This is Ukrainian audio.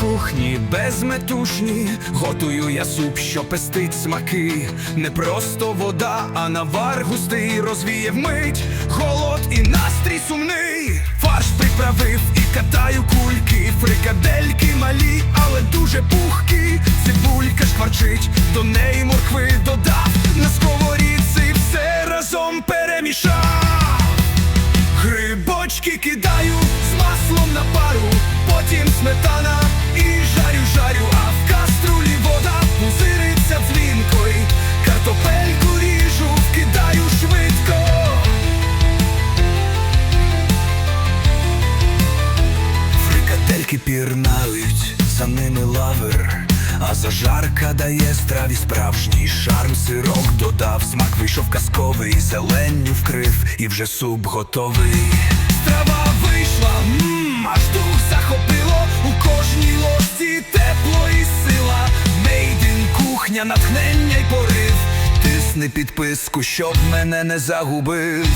кухні безметушні, готую я суп, що пестить смаки. Не просто вода, а навар густий розвіє вмить голод і настрій сумний. Фарш приправив і катаю кульки, фрикадельки малі, але дуже пухкі. Цибулька шкварчить, до неї моркви додав. На сковорідці все разом перемішав. Грибочки кидаю Фрикадельки пірнають, за ними лавер, а зажарка дає страві справжній шарм. Сирок додав, смак вийшов казковий, зеленню вкрив, і вже суп готовий. Страва вийшла, мм, аж дух захопило у кожній ложці тепло і сила. Мейдін кухня, натхнення й порив. Тисни підписку, щоб мене не загубив.